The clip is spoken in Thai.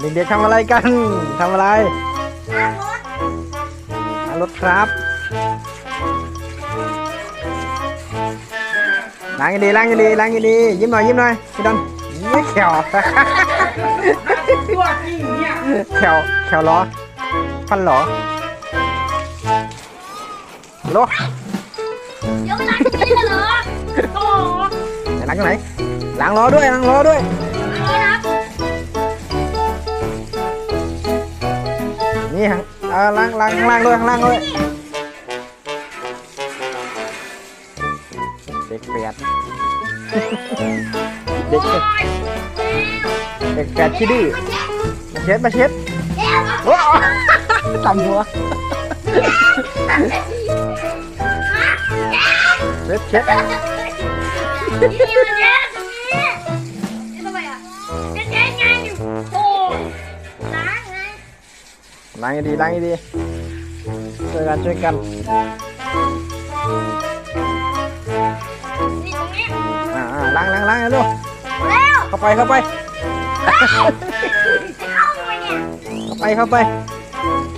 เด็กๆทำอะไรกันทำอะไรล้างรถล้างรถครับล้างให้ดีล้างให้ดีล้างให้ดียิ้มหน่อยยิ้มหน่อยพี่ดอนยี่แขวตัวจริงเนี่ยแขวแขวล้อฟันเหรอโลเดี๋ยวไปล้างที่นี่เหรอโอ้โหไหนล้างตรงไหนล้างล้อด้วยล้างล้อด้วย นี่ฮะเอาล้างล้างข้างล่างด้วยข้างล่างด้วยเด็กเปียดเด็กเด็กแปดขี้ดื้อมาเช็ดมาเช็ดเดี๋ยวโอ้ต่ำหัวเช็ดเช็ดนี่มันเย็นนี่นี่ทำไมอะเย็น ล้างให้ดีล้างให้ดีช่วยกันช่วยกันนี่ตรงนี้อ่าอ่าล้างล้างล้างให้ลูกเร็วเข้าไปเข้าไป เข้าไปเนี่ยเข้าไปเข้าไปเ